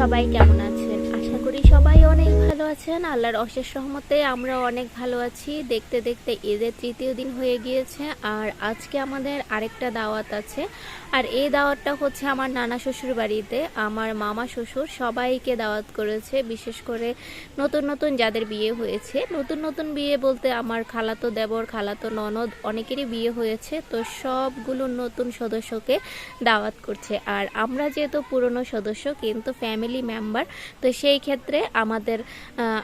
সবাই কেমন আছেন? ভালো আছেন? আল্লাহর অশেষ রহমতে আমরা অনেক ভালো আছি। দেখতে দেখতে ঈদের তৃতীয় দিন হয়ে গিয়েছে আর আজকে আমাদের আরেকটা দাওয়াত আছে। আর এই দাওয়াতটা হচ্ছে আমার নানা শ্বশুর বাড়িতে। আমার মামা শ্বশুর সবাইকে দাওয়াত করেছে, বিশেষ করে নতুন নতুন যাদের বিয়ে হয়েছে। নতুন নতুন বিয়ে বলতে আমার খালাতো দেবর, খালাতো ননদ অনেকেরই বিয়ে হয়েছে, তো সবগুলো নতুন সদস্যকে দাওয়াত করছে। আর আমরা যেহেতু পুরনো সদস্য, কিন্তু ফ্যামিলি মেম্বার তো সেই ক্ষেত্রে আমাদের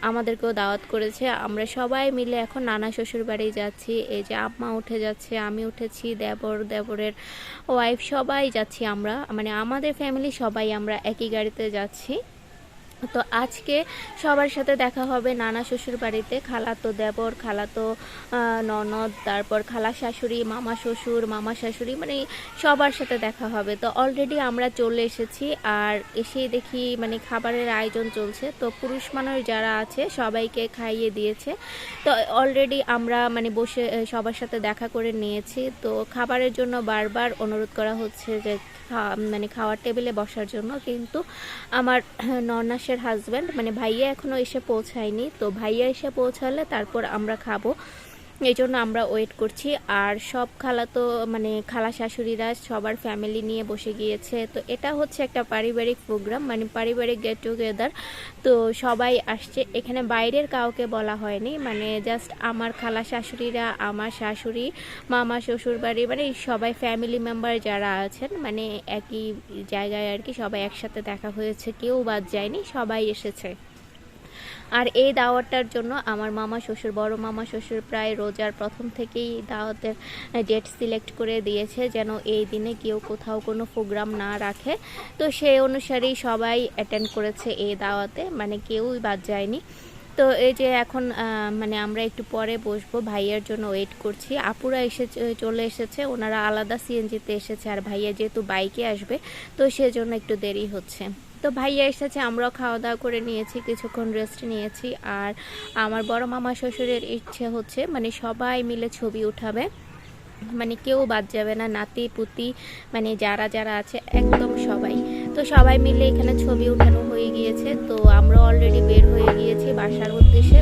আমাদেরকেও দাওয়াত করেছে। আমরা সবাই মিলে এখন নানা শ্বশুর বাড়ি যাচ্ছি। এই যে আম্মা উঠে যাচ্ছে, আমি উঠেছি, দেবর, দেবরের ওয়াইফ সবাই যাচ্ছি আমরা। মানে আমাদের ফ্যামিলি সবাই আমরা একই গাড়িতে যাচ্ছি। তো আজকে সবার সাথে দেখা হবে নানা শ্বশুর বাড়িতে। খালাতো দেবর, খালাতো ননদ, তারপর খালা শাশুড়ি, মামা শ্বশুর, মামা শাশুড়ি মানে সবার সাথে দেখা হবে। তো অলরেডি আমরা চলে এসেছি আর এসেই দেখি মানে খাবারের আয়োজন চলছে। তো পুরুষ মানুষ যারা আছে, সবাইকে খাইয়ে দিয়েছে। তো অলরেডি আমরা মানে বসে সবার সাথে দেখা করে নিয়েছি। তো খাবারের জন্য বারবার অনুরোধ করা হচ্ছে যে মানে খাওয়ার টেবিলে বসার জন্য। কিন্তু আমার নর্নাসের হাজব্যান্ড মানে ভাইয়া এখনও এসে পৌঁছায়নি। তো ভাইয়া এসে পৌঁছালে তারপর আমরা খাব। এই জন্য আমরা ওয়েট করছি। আর সব খালা তো মানে খালা শাশুড়িরা সবার ফ্যামিলি নিয়ে বসে গিয়েছে। তো এটা হচ্ছে একটা পারিবারিক প্রোগ্রাম মানে পারিবারিক গেট টুগেদার তো সবাই আসছে। এখানে বাইরের কাউকে বলা হয়নি। মানে জাস্ট আমার খালা শাশুড়িরা, আমার শাশুড়ি, মামা শ্বশুর বাড়ি মানে সবাই ফ্যামিলি মেম্বার যারা আছেন মানে একই জায়গায় আর কি সবাই একসাথে দেখা হয়েছে। কেউ বাদ যায়নি, সবাই এসেছে। আর এই দাওয়াতটার জন্য আমার মামা শ্বশুর, বড় মামা শ্বশুর প্রায় রোজার প্রথম থেকেই দাওয়াতের ডেট সিলেক্ট করে দিয়েছে যেন এই দিনে কেউ কোথাও কোনো প্রোগ্রাম না রাখে। তো সেই অনুসারেই সবাই অ্যাটেন্ড করেছে এই দাওয়াতে মানে কেউই বাদ যায়নি। তো এই যে এখন মানে আমরা একটু পরে বসবো, ভাইয়ার জন্য ওয়েট করছি। আপুরা এসে চলে এসেছে, ওনারা আলাদা সিএনজিতে এসেছে, আর ভাইয়া যেহেতু বাইকে আসবে, তো সেজন্য একটু দেরি হচ্ছে। তো ভাইয়া এসেছে, আমরাও খাওয়া দাওয়া করে নিয়েছি, কিছুক্ষণ রেস্ট নিয়েছি, আর আমার বড় মামা শ্বশুরের ইচ্ছে হচ্ছে মানে সবাই মিলে ছবি উঠাবে। মানে কেউ বাদ যাবে না, নাতি, পুতি মানে যারা যারা আছে, একদম সবাই। তো সবাই মিলে এখানে ছবি উঠানো হয়ে গিয়েছে, তো আমরা অলরেডি বের হয়ে গিয়েছি বাসার উদ্দেশ্যে।